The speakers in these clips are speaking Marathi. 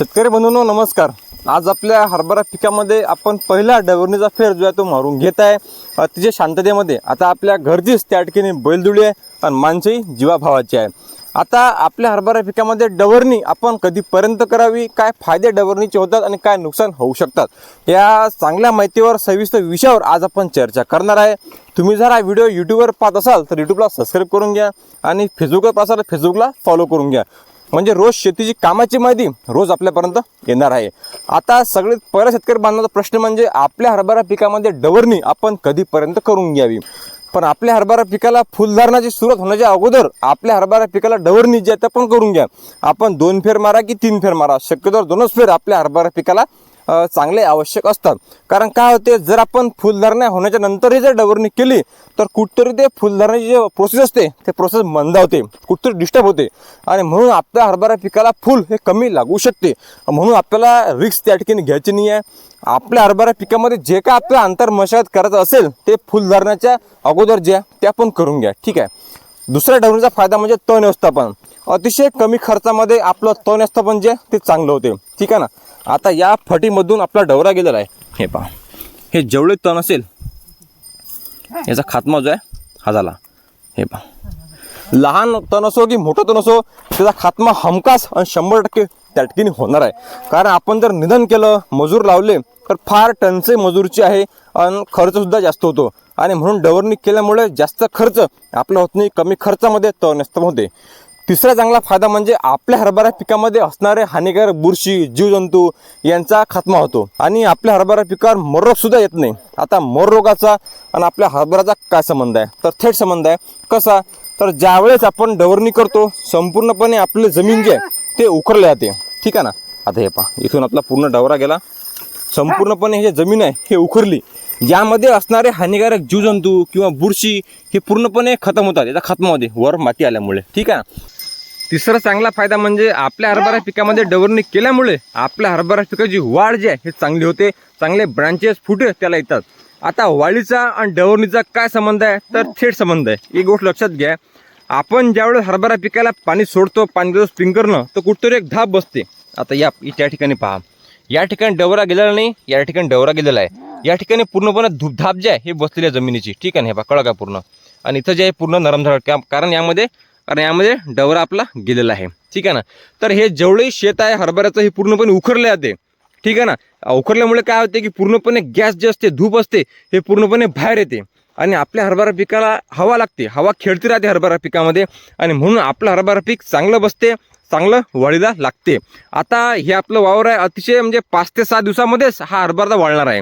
शेतकरी बंधूंनो नमस्कार. आज आपल्या हरभरा पिकामध्ये आपण पहिला डवरणीचा फेर जो आहे तो मारून घेत आहे. अतिशय शांततेमध्ये. आता आपल्या घरचीच त्या ठिकाणी बैलदुळी आहे आणि माणसंही जीवाभावाची आहे. आता आपल्या हरभरा पिकामध्ये डवरणी आपण कधीपर्यंत करावी काय फायदे डवरणीचे होतात आणि काय नुकसान होऊ शकतात? या चांगल्या माहितीवर सविस्तर विषयावर आज आपण चर्चा करणार आहे. तुम्ही जर हा व्हिडिओ यूट्यूबवर पाहत असाल तर यूट्यूबला सबस्क्राईब करून घ्या आणि फेसबुकवर पाहत असाल तर फेसबुकला फॉलो करून घ्या. म्हणजे रोज शेतीची कामाची माहिती रोज आपल्यापर्यंत येणार आहे. आता सगळ्यात पहिला शेतकरी बांधण्याचा प्रश्न म्हणजे आपल्या हरभरा पिकामध्ये डवरणी आपण कधीपर्यंत करून घ्यावी? पण आपल्या हरभरा पिकाला फुलधारणाची सुरुवात होण्याच्या अगोदर आपल्या हरभरा पिकाला डवरणी जी आहे ते आपण करून घ्या. आपण दोन फेर मारा की तीन फेर मारा. शक्यतो दोनच फेर आपल्या हरभरा पिकाला चांगले आवश्यक असतात. कारण काय होते जर आपण फुलधारणा होण्याच्या नंतरही जर डवरणी केली तर कुठतरी ते फुलधारण्याची जे प्रोसेस असते ते प्रोसेस मंदावते कुठतरी डिस्टर्ब होते. आणि म्हणून आपल्या हरभरा पिकाला फुल हे कमी लागू शकते. म्हणून आपल्याला रिक्स त्या ठिकाणी घ्यायची नाही आहे आपल्या हरभरा पिकामध्ये जे काय आपलं अंतर मशागत करायचं असेल ते फुलधारण्याच्या अगोदर जे आहे ते आपण करून घ्या. ठीक आहे? दुसऱ्या डवरणीचा फायदा म्हणजे तण व्यवस्थापन. अतिशय कमी खर्चामध्ये आपलं तण व्यवस्थापन जे ते चांगलं होते. ठीक आहे ना? आता या फटीमधून आपला डवरा गेलेला आहे. हे पहा. हे जेवढे तण असेल याचा खात्मा जो आहे हा झाला. हे पहा. लहान तण असो की मोठं तण असो त्याचा खात्मा हमखास आणि शंभर टक्के त्या ठिकाणी होणार आहे. कारण आपण जर निधन केलं मजूर लावले तर फार टनचे मजूरचे आहे आणि खर्चसुद्धा जास्त होतो. आणि म्हणून डवरणी केल्यामुळे जास्त खर्च आपला होत नाही कमी खर्चामध्ये तण होते. तिसरा चांगला फायदा म्हणजे आपल्या हरभरा पिकामध्ये असणारे हानिकारक बुरशी जीवजंतू यांचा खात्मा होतो. आणि आपल्या हरभरा पिकावर मोर सुद्धा येत नाही. आता मररोगाचा आणि आपल्या हरभराचा काय संबंध आहे? तर थेट संबंध आहे. कसा? तर ज्यावेळेस आपण डवरणी करतो संपूर्णपणे आपले जमीन जे आहे ते उकरले जाते. ठीक आहे ना? आता हे पहा. इथून आपला पूर्ण डवरा गेला. संपूर्णपणे हे जमीन आहे हे उखरली. यामध्ये असणारे हानिकारक जीवजंतू किंवा बुरशी हे पूर्णपणे खतम होतात. याचा खात्मामध्ये वर माती आल्यामुळे. ठीक आहे तिसरा चांगला फायदा म्हणजे आपल्या हरभरा पिकामध्ये डवरणी केल्यामुळे आपल्या हरभरा पिकाची वाढ जी आहे हे चांगली होते. चांगले ब्रांचेस फुटे त्याला येतात. आता वाळीचा आणि डवरणीचा काय संबंध आहे? तर थेट संबंध आहे. एक गोष्ट लक्षात घ्या. आपण ज्यावेळेस हरभरा पिकाला पाणी सोडतो पाणी देतो स्प्रिंकरनं तर कुठतरी एक धाप बसते. आता या त्या ठिकाणी पहा. या ठिकाणी डवरा गेलेला नाही या ठिकाणी डवरा गेलेला आहे. या ठिकाणी पूर्णपणे धुपधाप जे आहे हे बसलेली आहे जमिनीची. ठीक आहे ना हे बा कळा का पूर्ण? आणि इथं जे आहे पूर्ण नरम झाड कारण यामध्ये कारण यामध्ये डवरा आपला गेलेला आहे. ठीक आहे ना? तर हे जेवढे शेत आहे हरभऱ्याचं हे पूर्णपणे उखरले जाते ठीक आहे ना? उखरल्यामुळे काय होते की पूर्णपणे गॅस जे असते धूप असते हे पूर्णपणे बाहेर येते. आणि आपल्या हरभरा पिकाला हवा लागते. हवा खेळती राहते हरभरा पिकामध्ये. आणि म्हणून आपलं हरभरा पीक चांगलं बसते चांगलं वाढीला लागते. आता हे आपलं वावर आहे अतिशय म्हणजे पाच ते सहा दिवसामध्येच हा हरभरा वळणार आहे.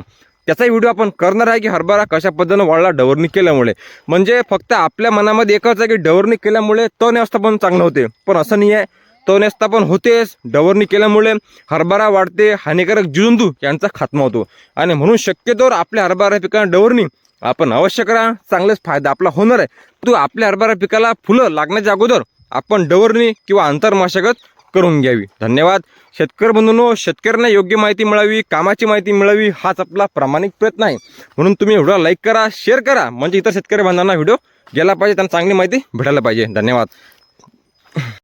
त्याचाही व्हिडिओ आपण करणार आहे की हरभरा कशा पद्धतीनं वाढला डवरणी केल्यामुळे. म्हणजे फक्त आपल्या मनामध्ये एकच आहे की डवरणी केल्यामुळे तण व्यवस्थापन चांगलं होते. पण असं नाही आहे तण व्यवस्थापन होतेच. डवरणी केल्यामुळे हरभरा वाढते. हानिकारक जीवजंतू यांचा खात्मा होतो. आणि म्हणून शक्यतोवर आपल्या हरभरा पिकांना डवरणी आपण अवश्य करा. चांगलाच फायदा आपला होणार आहे. तू आपल्या हरभरा पिकाला फुलं लागण्याच्या अगोदर आपण डवरणी किंवा आंतरमाशागत करून घ्यावी. धन्यवाद. शेतकरी बंधूंनो शेतकऱ्यांना योग्य माहिती मिळावी कामाची माहिती मिळावी हाच आपला प्रामाणिक प्रयत्न आहे. म्हणून तुम्ही व्हिडिओ लाईक करा शेअर करा. म्हणजे इतर शेतकरी बांधवांना व्हिडिओ गेला पाहिजे त्यांना चांगली माहिती भेटायला पाहिजे. धन्यवाद.